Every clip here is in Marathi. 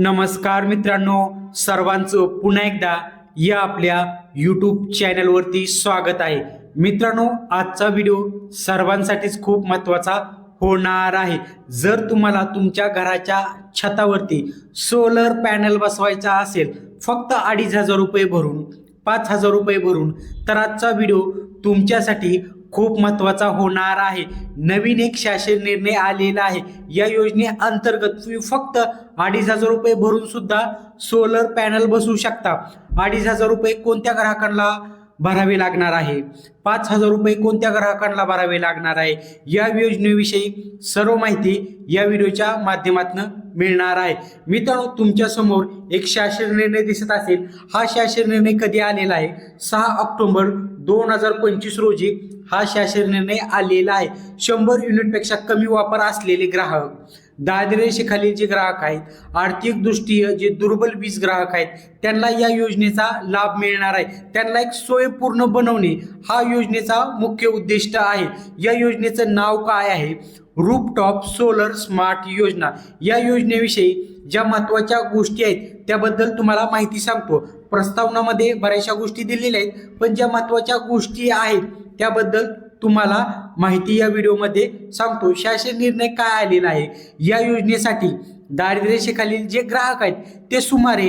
नमस्कार मित्रांनो सर्वांचं पुन्हा एकदा या आपल्या यूट्यूब चॅनलवरती स्वागत आहे. मित्रांनो आजचा व्हिडिओ सर्वांसाठीच खूप महत्त्वाचा होणार आहे. जर तुम्हाला तुमच्या घराच्या छतावरती सोलर पॅनल बसवायचा असेल फक्त अडीच हजार रुपये भरून पाच हजार रुपये भरून तर आजचा व्हिडिओ तुमच्यासाठी खूप महत्त्वाचा होणार आहे. नवीन एक शासन निर्णय आलेला आहे. या योजनेअंतर्गत तुम्ही फक्त अडीच हजार रुपये भरून सुद्धा सोलर पॅनल बसवू शकता. अडीच हजार रुपये कोणत्या ग्राहकांना भरावे लागणार आहे. पाच हजार रुपये कोणत्या ग्राहकांना भरावे लागणार आहे? या योजनेविषयी सर्व माहिती या व्हिडिओच्या माध्यमातून मिळणार आहे. मित्रांनो तुमच्यासमोर एक शासन निर्णय दिसत असेल. हा शासन निर्णय कधी आलेला आहे? सहा ऑक्टोबर दोन हजार पंचवीस रोजी हा शासन निर्णय आलेला आहे. शंभर युनिटपेक्षा कमी वापर असलेले ग्राहक दारिद्र्यरेषेखालील जे ग्राहक आहेत आर्थिकदृष्ट्या जे दुर्बल वीज ग्राहक आहेत त्यांना या योजनेचा लाभ मिळणार आहे. त्यांना एक सोयपूर्ण बनवणे हा योजनेचा मुख्य उद्दिष्ट आहे. या योजनेचं नाव काय आहे? रूपटॉप सोलर स्मार्ट योजना या योजनेविषयी ज्या महत्त्वाच्या गोष्टी आहेत त्याबद्दल तुम्हाला माहिती सांगतो. प्रस्तावनामध्ये बऱ्याचशा गोष्टी दिलेल्या आहेत पण ज्या महत्त्वाच्या गोष्टी आहेत त्याबद्दल तुम्हाला माहिती या व्हिडिओमध्ये सांगतो शासन निर्णय काय आलेला आहे? या योजनेसाठी दारिद्र्यरेषेखालील जे ग्राहक आहेत ते सुमारे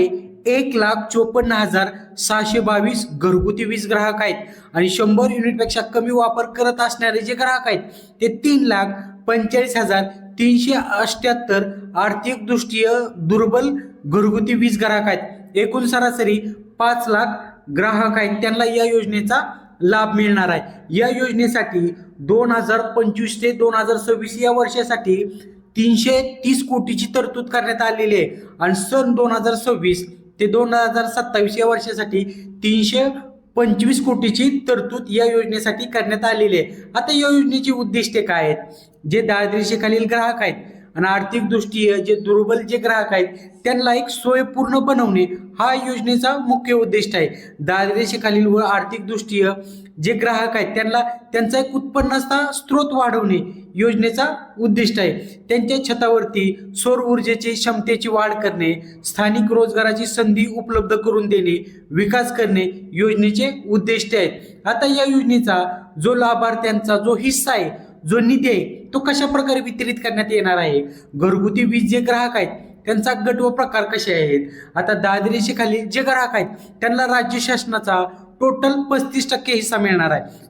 एक लाख चोपन्न हजार सहाशे बावीस घरगुती वीज ग्राहक आहेत. आणि शंभर युनिटपेक्षा कमी वापर करत असणारे जे ग्राहक आहेत ते तीन लाख पंचेचाळीस हजार तीनशे अष्ट्याहत्तर आर्थिकदृष्टीय दुर्बल घरगुती वीज ग्राहक आहेत. एकूण सरासरी पाच लाख ग्राहक आहेत. त्यांना या योजनेचा लाभ मिळणार आहे. या योजनेसाठी दोन हजार पंचवीस ते दोन हजार सव्वीस या वर्षासाठी तीनशे तीस कोटीची तरतूद करण्यात आलेली आहे. आणि सन दोन हजार सव्वीस ते दोन हजार सत्तावीस या वर्षासाठी तीनशे पंचवीस कोटीची तरतूद या योजनेसाठी करण्यात आलेली आहे. आता या योजनेची उद्दिष्टे काय आहेत? जे दारिद्र्यशेखालील ग्राहक आहेत आणि आर्थिकदृष्टी जे दुर्बल जे ग्राहक आहेत त्यांना एक सोय पूर्ण बनवणे हा योजनेचा मुख्य उद्दिष्ट आहे. दारिद्र्यरेषेखालील व आर्थिकदृष्ट्या जे ग्राहक आहेत त्यांना त्यांचा एक उत्पन्नाचा स्रोत वाढवणे योजनेचा उद्दिष्ट आहे. त्यांच्या छतावरती सौर ऊर्जेची क्षमतेची वाढ करणे स्थानिक रोजगाराची संधी उपलब्ध करून देणे विकास करणे योजनेचे उद्दिष्ट आहेत. आता या योजनेचा जो लाभार्थ्यांचा जो हिस्सा आहे जो निधी आहे तो कशा प्रकारे वितरित करण्यात येणार आहे? घरगुती वीज जे ग्राहक आहेत त्यांचा गट व प्रकार कसे आहेत? आता दारिद्र्यरेषेखाली जे ग्राहक आहेत त्यांना राज्य शासनाचा टोटल पस्तीस टक्के हिस्सा मिळणार आहे.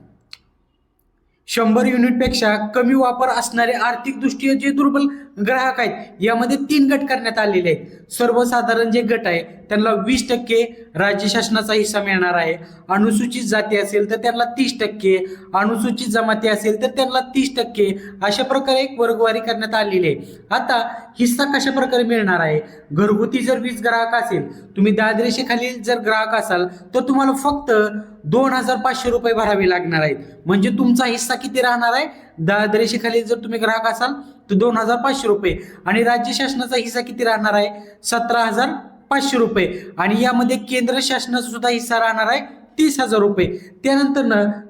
शंभर युनिटपेक्षा कमी वापर असणारे आर्थिकदृष्ट्या जे दुर्बल ग्राहक आहेत यामध्ये तीन गट करण्यात आलेले आहेत. सर्वसाधारण जे गट आहे त्यांना वीस टक्के राज्य शासनाचा हिस्सा मिळणार आहे. अनुसूचित जाती असेल तर त्यांना तीस टक्के अनुसूचित जमाती असेल तर त्यांना तीस टक्के अशा प्रकारे एक वर्गवारी करण्यात आलेली आहे. आता हिस्सा कशा प्रकारे मिळणार आहे? घरगुती जर वीज ग्राहक असेल तुम्ही दादरेशेखालील जर ग्राहक असाल तर तुम्हाला फक्त दोन हजार पाचशे रुपये भरावे लागणार आहेत. म्हणजे तुमचा हिस्सा किती राहणार आहे? दादरेशीखाली जर तुम्ही ग्राहक असाल तर दोन हजार पाचशे रुपये. आणि राज्य शासनाचा हिस्सा किती राहणार आहे? सतरा हजार पाचशे रुपये. आणि यामध्ये केंद्र शासनाचा सुद्धा हिस्सा राहणार आहे तीस हजार रुपये. त्यानंतर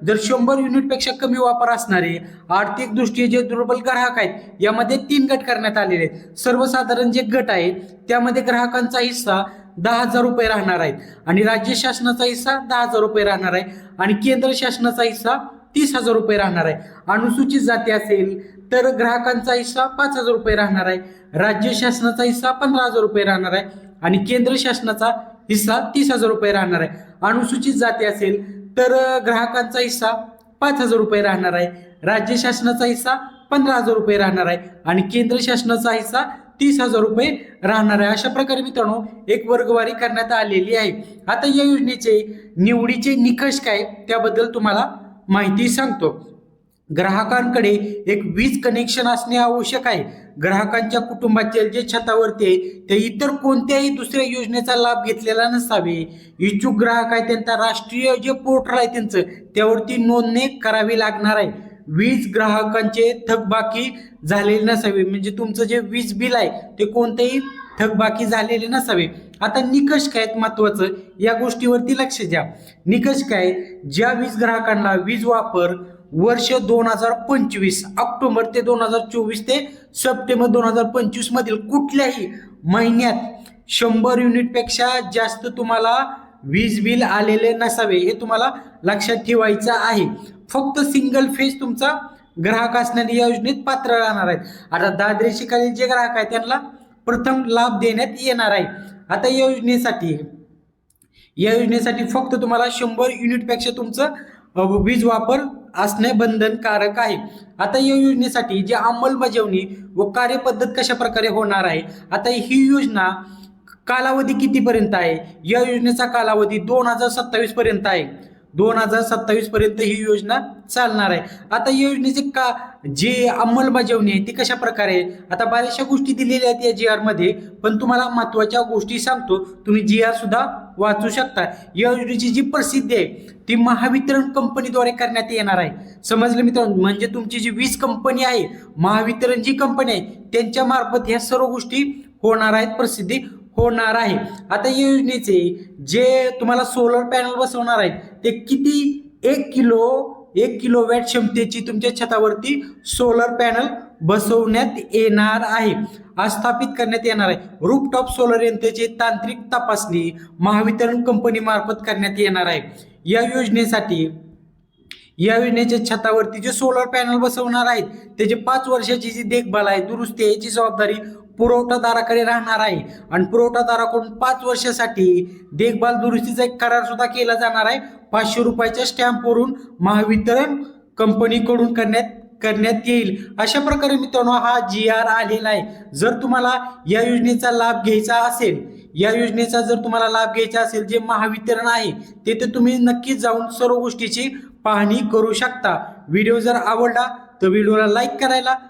जर शंभर युनिटपेक्षा कमी वापर असणारे आर्थिक दृष्टीने जे दुर्बल ग्राहक आहेत यामध्ये तीन गट करण्यात आलेले आहेत. सर्वसाधारण जे गट आहेत त्यामध्ये ग्राहकांचा हिस्सा दहा हजार रुपये राहणार आहेत. आणि राज्य शासनाचा हिस्सा दहा हजार रुपये राहणार आहे. आणि केंद्र शासनाचा हिस्सा तीस हजार रुपये राहणार आहे. अनुसूचित जाती असेल तर ग्राहकांचा हिस्सा पाच हजार रुपये राहणार आहे. राज्य शासनाचा हिस्सा पंधरा हजार रुपये राहणार आहे. आणि केंद्र शासनाचा हिस्सा तीस हजार रुपये राहणार आहे. अनुसूचित जाती असेल तर ग्राहकांचा हिस्सा पाच हजार रुपये राहणार आहे. राज्य शासनाचा हिस्सा पंधरा हजार रुपये राहणार आहे. आणि केंद्र शासनाचा हिस्सा तीस हजार रुपये राहणार आहे. अशा प्रकारे मित्रांनो एक वर्गवारी करण्यात आलेली आहे. आता या योजनेचे निवडीचे निकष काय त्याबद्दल तुम्हाला माहिती सांगतो. ग्राहकांकडे एक वीज कनेक्शन असणे आवश्यक आहे. ग्राहकांच्या कुटुंबाचे जे छतावरती आहे ते इतर कोणत्याही दुसऱ्या योजनेचा लाभ घेतलेला नसावे. इच्छुक ग्राहक आहे त्यांचा राष्ट्रीय जे पोर्टल आहे त्यांचं त्यावरती नोंदणी करावी लागणार आहे. वीज ग्राहकांचे थकबाकी झालेले नसावे. म्हणजे तुमचं जे वीज बिल आहे ते कोणतेही थकबाकी झालेले नसावे. आता निकष काय आहेत महत्वाचं या गोष्टीवरती लक्ष द्या. निकष काय ज्या वीज ग्राहकांना वीज वापर वर्ष दोन हजार पंचवीस ऑक्टोबर ते दोन हजार चोवीस ते सप्टेंबर दोन हजार पंचवीस मधील कुठल्याही महिन्यात शंभर युनिटपेक्षा जास्त तुम्हाला वीज बिल आलेले नसावे हे तुम्हाला लक्षात ठेवायचं आहे. फक्त सिंगल फेज तुमचा ग्राहक असणारी या योजनेत पात्र राहणार आहेत. आता दादरेशी खालील जे ग्राहक आहेत त्यांना प्रथम लाभ देण्यात येणार आहे. आता या योजनेसाठी या योजनेसाठी फक्त तुम्हाला शंभर युनिटपेक्षा तुमचं वीज वापर असणे बंधनकारक आहे. आता या योजनेसाठी जी अंमलबजावणी व कार्यपद्धत कशा प्रकारे होणार आहे आता ही योजना कालावधी कितीपर्यंत आहे? या योजनेचा कालावधी दोन हजार सत्तावीस पर्यंत आहे. दोन हजार सत्तावीस पर्यंत ही योजना चालणार आहे. आता या योजनेचे का जे अंमलबजावणी आहे ती कशा प्रकारे आहे? आता बऱ्याचशा गोष्टी दिलेल्या आहेत या जी आरमध्ये पण तुम्हाला महत्त्वाच्या गोष्टी सांगतो. तुम्ही जी आर सुद्धा वाचू शकता. या योजनेची जी प्रसिद्धी आहे ती महावितरण कंपनीद्वारे करण्यात येणार आहे. समजलं मित्रांनो? म्हणजे तुमची जी वीज कंपनी आहे महावितरण जी कंपनी आहे त्यांच्या मार्फत ह्या सर्व गोष्टी होणार आहेत प्रसिद्धी. होणार आहे. आता या योजनेचे जे तुम्हाला सोलर पॅनल बसवणार आहेत ते किती? एक किलो एक किलो वॅट क्षमतेची तुमच्या छतावरती सोलर पॅनल बसवण्यात येणार आहे. स्थापित करण्यात येणार आहे. रूपटॉप सोलर यंत्राची तांत्रिक तपासणी महावितरण कंपनी मार्फत करण्यात येणार आहे. या योजनेसाठी या योजनेच्या छतावरती जे सोलर पॅनल बसवणार आहेत त्याची पाच वर्षाची जी देखभाल आहे दुरुस्ती याची जबाबदारी पुरवठादाराकडे राहणार आहे. आणि पुरवठादाराकडून पाच वर्षासाठी देखभाल दुरुस्तीचा एक करार सुद्धा केला जाणार आहे. पाचशे रुपयाच्या स्टॅम्पवरून महावितरण कंपनीकडून करण्यात करण्यात येईल. अशा प्रकारे मित्रांनो हा जी आर आलेला आहे. जर तुम्हाला या योजनेचा लाभ घ्यायचा असेल या योजनेचा जर तुम्हाला लाभ घ्यायचा असेल जे महावितरण आहे तेथे तुम्ही नक्कीच जाऊन सर्व गोष्टीची पाहणी करू शकता. व्हिडिओ जर आवडला तर व्हिडिओला लाईक करायला